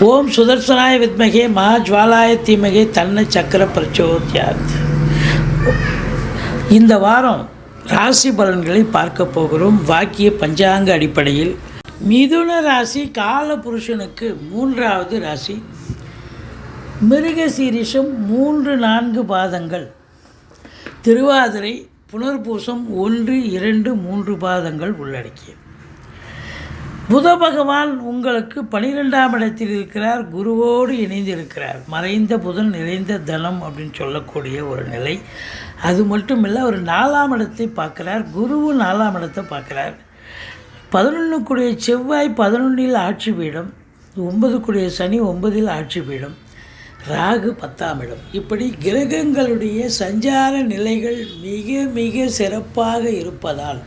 ஓம் சுதர்சனாய வித்மகே மகாஜ்வாலாய தீமகே தன்ன சக்கர பிரச்சோத்யாத். இந்த வாரம் ராசி பலன்களை பார்க்க போகிறோம். வாக்கிய பஞ்சாங்க அடிப்படையில் மிதுன ராசி கால புருஷனுக்கு மூன்றாவது ராசி. மிருகசீரிஷம் மூன்று நான்கு பாதங்கள். திருவாதிரை புனர்பூசம் ஒன்று இரண்டு மூன்று பாதங்கள் உள்ளடக்கியது. புத பகவான் உங்களுக்கு பனிரெண்டாம் இடத்தில் இருக்கிறார் குருவோடு இணைந்து இருக்கிறார் மறைந்த புதன் நிறைந்த தனம் அப்படின்னு சொல்லக்கூடிய ஒரு நிலை. அது மட்டும் இல்லை ஒரு நாலாம் இடத்தை பார்க்குறார் குருவும் நாலாம் இடத்தை பார்க்குறார். பதினொன்றுக்குடைய செவ்வாய் பதினொன்றில் ஆட்சி பீடம் ஒன்பதுக்குடைய சனி ஒன்பதில் ஆட்சி பீடம் ராகு பத்தாம் இடம். இப்படி கிரகங்களுடைய சஞ்சார நிலைகள் மிக மிக சிறப்பாக இருப்பதால்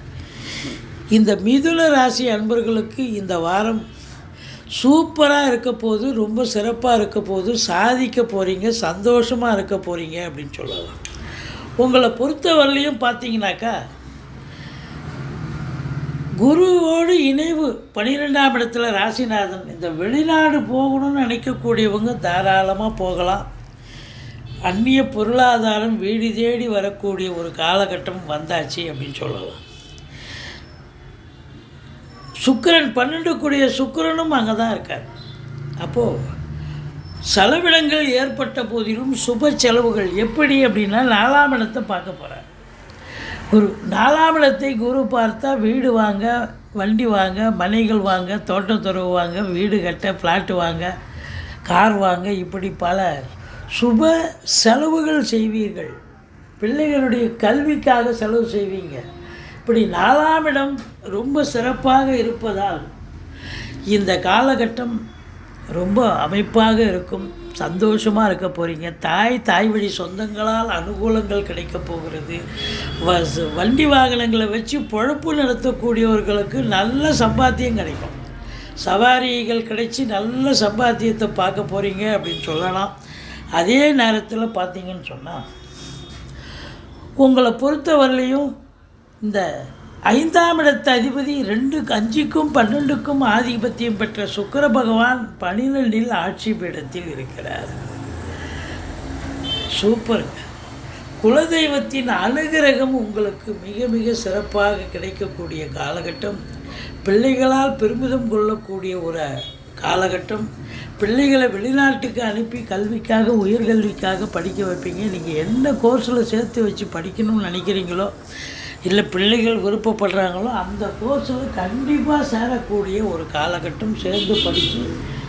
இந்த மிதுன ராசி அன்பர்களுக்கு இந்த வாரம் சூப்பராக இருக்க போது ரொம்ப சிறப்பாக இருக்க போது சாதிக்க போகிறீங்க சந்தோஷமாக இருக்க போகிறீங்க அப்படின்னு சொல்லலாம். உங்களை பொறுத்தவரையிலையும் பார்த்தீங்கன்னாக்கா குருவோடு இணைவு பன்னிரெண்டாம் இடத்துல ராசிநாதன் இந்த வெளிநாடு போகணும்னு நினைக்கக்கூடியவங்க தாராளமாக போகலாம். அந்நிய பொருளாதாரம் வீடு தேடி வரக்கூடிய ஒரு காலகட்டம் வந்தாச்சு அப்படின்னு சொல்லலாம். சுக்கிரன் பன்னெண்டு கூடிய சுக்கிரனும் அங்கே தான் இருக்கார். அப்போது செலவிடங்கள் ஏற்பட்ட போதிலும் சுப செலவுகள் எப்படி அப்படின்னா நாலாம் இடத்தை பார்க்க போகிறார் குரு நாலாம் இடத்தை குரு பார்த்தா வீடு வாங்க வண்டி வாங்க மனைகள் வாங்க தோட்டத்துறவு வாங்க வீடு கட்ட ஃப்ளாட்டு வாங்க கார் வாங்க இப்படி பல சுப செலவுகள் செய்வீர்கள். பிள்ளைகளுடைய கல்விக்காக செலவு செய்வீங்க. இப்படி நாலாம் இடம் ரொம்ப சிறப்பாக இருப்பதால் இந்த காலகட்டம் ரொம்ப அமைப்பாக இருக்கும். சந்தோஷமாக இருக்க போகிறீங்க தாய் தாய் வழி சொந்தங்களால் அனுகூலங்கள் கிடைக்க போகிறது. வ- வண்டி வாகனங்களை வச்சு பொழப்பு நடத்தக்கூடியவர்களுக்கு நல்ல சம்பாத்தியம் கிடைக்கும். சவாரிகள் கிடைச்சி நல்ல சம்பாத்தியத்தை பார்க்க போகிறீங்க அப்படின்னு சொல்லலாம். அதே நேரத்தில் பார்த்தீங்கன்னு சொன்னால் உங்களை பொறுத்தவரையிலையும் இந்த ஐந்தாம் இடத்து அதிபதி ரெண்டு அஞ்சுக்கும் பன்னெண்டுக்கும் ஆதிபத்தியம் பெற்ற சுக்கர பகவான் பனிரெண்டில் ஆட்சி பீடத்தில் இருக்கிறார். சூப்பருங்க குலதெய்வத்தின் அனுகிரகம் உங்களுக்கு மிக மிக சிறப்பாக கிடைக்கக்கூடிய காலகட்டம். பிள்ளைகளால் பெருமிதம் கொள்ளக்கூடிய ஒரு காலகட்டம். பிள்ளைகளை வெளிநாட்டுக்கு அனுப்பி கல்விக்காக உயர்கல்விக்காக படிக்க வைப்பீங்க. நீங்கள் என்ன கோர்ஸில் சேர்த்து வச்சு படிக்கணும்னு நினைக்கிறீங்களோ இல்லை பிள்ளைகள் விருப்பப்படுறாங்களோ அந்த கோர்ஸில் கண்டிப்பாக சேரக்கூடிய ஒரு காலகட்டம் சேர்ந்து படித்து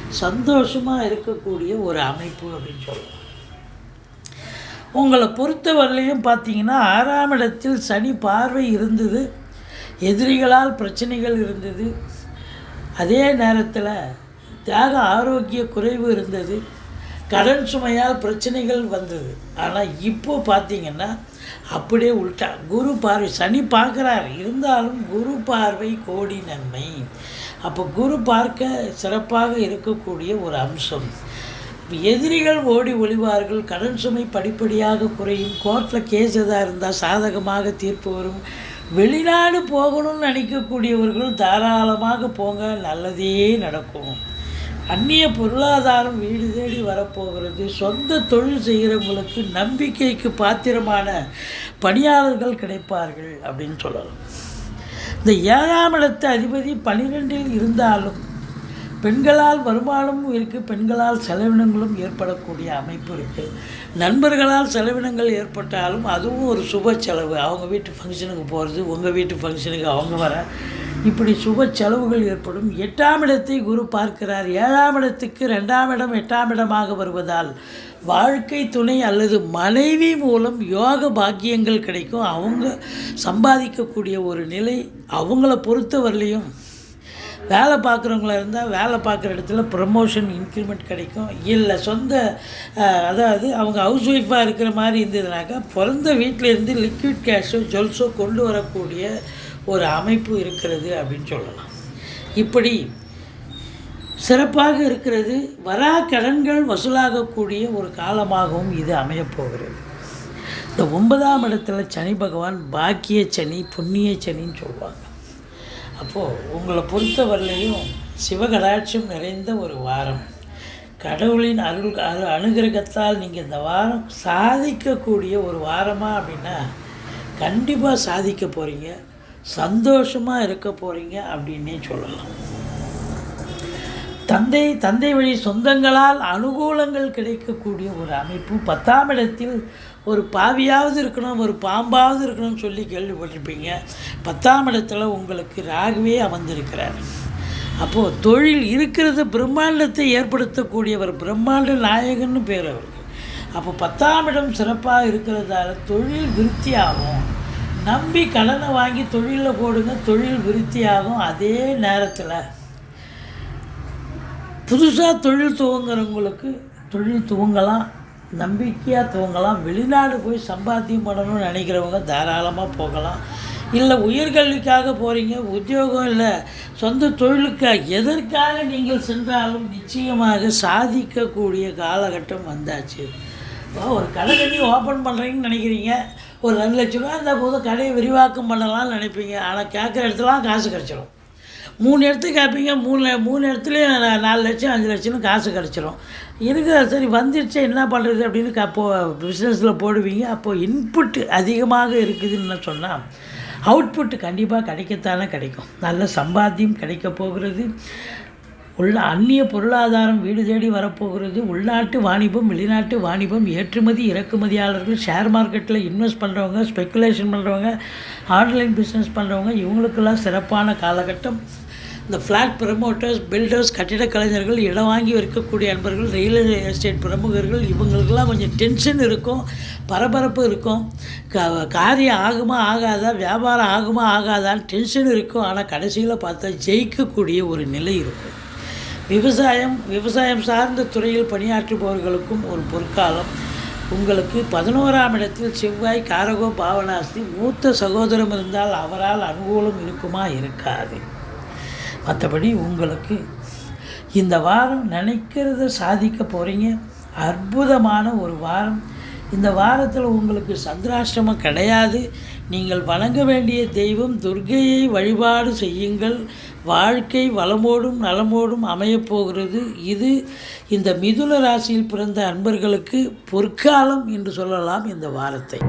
சந்தோஷமாக இருக்கக்கூடிய ஒரு அமைப்பு அப்படின்னு சொல்லலாம் உங்களை பொறுத்தவரையிலையும் பார்த்தீங்கன்னா ஆறாம் இடத்தில் சனி பார்வை இருந்தது. எதிரிகளால் பிரச்சனைகள் இருந்தது. அதே நேரத்தில் தியாக ஆரோக்கிய குறைவு இருந்தது. கடன் சுமையால் பிரச்சனைகள் வந்தது. ஆனால் இப்போ பார்த்தீங்கன்னா அப்படியே உள்டா. குரு பார்வை சனி பார்க்குறார். இருந்தாலும் குரு பார்வை கோடி நன்மை. அப்போ குரு பார்க்க சிறப்பாக இருக்கக்கூடிய ஒரு அம்சம். எதிரிகள் ஓடி ஒளிவார்கள். கடன் சுமை படிப்படியாக குறையும். கோர்ட்டில் கேஸ் எதாக இருந்தால் சாதகமாக தீர்ப்பு வரும். வெளிநாடு போகணும்னு நினைக்கக்கூடியவர்கள் தாராளமாக போங்க. நல்லதே நடக்கும். அந்நிய பொருளாதாரம் வீடு தேடி வரப்போகிறது. சொந்த தொழில் செய்கிறவங்களுக்கு நம்பிக்கைக்கு பாத்திரமான பணியாளர்கள் கிடைப்பார்கள் அப்படின்னு சொல்லலாம். இந்த ஏழாம் இடத்து அதிபதி பன்னிரெண்டில் இருந்தாலும் பெண்களால் வருமானமும் இருக்குது பெண்களால் செலவினங்களும் ஏற்படக்கூடிய அமைப்பு இருக்குது நண்பர்களால் செலவினங்கள் ஏற்பட்டாலும் அதுவும் ஒரு சுப செலவு. அவங்க வீட்டு ஃபங்க்ஷனுக்கு போகிறது உங்கள் வீட்டு ஃபங்க்ஷனுக்கு அவங்க வர இப்படி சுப செலவுகள் ஏற்படும். எட்டாம் இடத்தை குரு பார்க்கிறார். ஏழாம் இடத்துக்கு ரெண்டாம் இடம் எட்டாம் இடமாக வருவதால் வாழ்க்கை துணை அல்லது மனைவி மூலம் யோக பாக்கியங்கள் கிடைக்கும். அவங்க சம்பாதிக்கக்கூடிய ஒரு நிலை அவங்கள பொறுத்தவரையிலையும் வேலை பார்க்குறவங்களா இருந்தால் வேலை பார்க்குற இடத்துல ப்ரமோஷன் இன்க்ரிமெண்ட் கிடைக்கும். இல்லை சொந்த அதாவது அவங்க ஹவுஸ் ஒய்ஃபாக இருக்கிற மாதிரி இருந்ததுனாக்கா பிறந்த வீட்டிலேருந்து லிக்விட் கேஷோ ஜுவல்ஸோ கொண்டு வரக்கூடிய ஒரு அமைப்பு இருக்கிறது அப்படின்னு சொல்லலாம். இப்படி சிறப்பாக இருக்கிறது வரா கடன்கள் வசூலாகக்கூடிய ஒரு காலமாகவும் இது அமையப்போகிறது. இந்த ஒன்பதாம் இடத்துல சனி பகவான் பாக்கிய சனி புண்ணிய சனின்னு சொல்லுவாங்க. அப்போது உங்களை பொறுத்தவரையிலையும் சிவகடாட்சம் நிறைந்த ஒரு வாரம். கடவுளின் அருள் அரு அனுகிரகத்தால் நீங்கள் இந்த வாரம் சாதிக்கக்கூடிய ஒரு வாரமாக அப்படின்னா கண்டிப்பாக சாதிக்க போகிறீங்க சந்தோஷமாக இருக்க போகிறீங்க அப்படின்னே சொல்லலாம். தந்தை தந்தை வழி சொந்தங்களால் அனுகூலங்கள் கிடைக்கக்கூடிய ஒரு அமைப்பு. பத்தாம் இடத்தில் ஒரு பாவியாவது இருக்கணும் ஒரு பாம்பாவது இருக்கணும்னு சொல்லி கேள்விப்பட்டிருப்பீங்க. பத்தாம் இடத்துல உங்களுக்கு ராகுவே அமர்ந்திருக்கிறார். அப்போது தொழில் இருக்கிறது பிரம்மாண்டத்தை ஏற்படுத்தக்கூடியவர் பிரம்மாண்ட நாயகன்னு பேர் அவருக்கு. அப்போ பத்தாம் இடம் சிறப்பாக இருக்கிறதால தொழில் விருத்தியாகும். நம்பி கடனை வாங்கி தொழிலில் போடுங்க தொழில் விருத்தியாகும் அதே நேரத்தில். புதுசாக தொழில் துவங்குறவங்களுக்கு தொழில் துவங்கலாம் நம்பிக்கையாக துவங்கலாம் வெளிநாடு போய் சம்பாத்தியம் பண்ணணும்னு நினைக்கிறவங்க தாராளமாக போகலாம். இல்லை உயர்கல்விக்காக போகிறீங்க உத்தியோகம் இல்லை சொந்த தொழிலுக்காக எதற்காக நீங்கள் சென்றாலும் நிச்சயமாக சாதிக்கக்கூடிய காலகட்டம் வந்தாச்சு. இப்போ ஒரு கடை கட்டி ஓப்பன் பண்ணுறீங்கன்னு நினைக்கிறீங்க. ஒரு ரெண்டு லட்ச ரூபா இருந்தால் போதும் கடையை விரிவாக்கம் பண்ணலாம்னு நினைப்பீங்க. ஆனால் கேட்குற இடத்துலாம் காசு கிடச்சிடும் மூணு இடத்துக்கு கேட்பீங்க மூணு மூணு இடத்துலையும் நாலு லட்சம் அஞ்சு லட்சம்னு காசு கிடச்சிரும். இருக்கிற சரி வந்துடுச்சு என்ன பண்ணுறது அப்படின்னு அப்போது பிஸ்னஸில் போடுவீங்க. அப்போது இன்புட் அதிகமாக இருக்குதுன்னு சொன்னால் அவுட்புட் கண்டிப்பாக கிடைக்கத்தானே கிடைக்கும். நல்ல சம்பாத்தியம் கிடைக்க போகிறது. உள்ள அந்நிய பொருளாதாரம் வீடு தேடி வரப்போகிறது. உள்நாட்டு வாணிபம் வெளிநாட்டு வாணிபம் ஏற்றுமதி இறக்குமதியாளர்கள் ஷேர் மார்க்கெட்டில் இன்வெஸ்ட் பண்ணுறவங்க ஸ்பெக்குலேஷன் பண்ணுறவங்க ஆன்லைன் பிஸ்னஸ் பண்ணுறவங்க இவங்களுக்கெல்லாம் சிறப்பான காலகட்டம். இந்த ஃப்ளாட் ப்ரமோட்டர்ஸ் பில்டர்ஸ் கட்டிடக் கலைஞர்கள் இடம் வாங்கி வைக்கக்கூடிய அன்பர்கள் ரியல் எஸ்டேட் பிரமுகர்கள் இவங்களுக்கெல்லாம் கொஞ்சம் டென்ஷன் இருக்கும் பரபரப்பு இருக்கும். க காரியம் ஆகுமா ஆகாதா வியாபாரம் ஆகுமா ஆகாதான்னு டென்ஷன் இருக்கும். ஆனால் கடைசியில் பார்த்தா ஜெயிக்கக்கூடிய ஒரு நிலை இருக்கும். விவசாயம் விவசாயம் சார்ந்த துறையில் பணியாற்றுபவர்களுக்கும் ஒரு பொற்காலம். உங்களுக்கு பதினோராம் இடத்தில் செவ்வாய் காரகோ பாவனாஸ்தி மூத்த சகோதரம் இருந்தால் அவரால் அனுகூலம் இருக்குமா? இருக்காது. மற்றபடி உங்களுக்கு இந்த வாரம் நினைக்கிறத சாதிக்க போகிறீங்க அற்புதமான ஒரு வாரம். இந்த வாரத்தில் உங்களுக்கு சந்திராஷ்டிரமம் கிடையாது. நீங்கள் வணங்க வேண்டிய தெய்வம் துர்கையை வழிபாடு செய்யுங்கள். வாழ்க்கை வளமோடும் நலமோடும் அமையப் போகிறது. இது இந்த மிதுன ராசியில் பிறந்த அன்பர்களுக்கு பொற்காலம் என்று சொல்லலாம் இந்த வாரத்தை.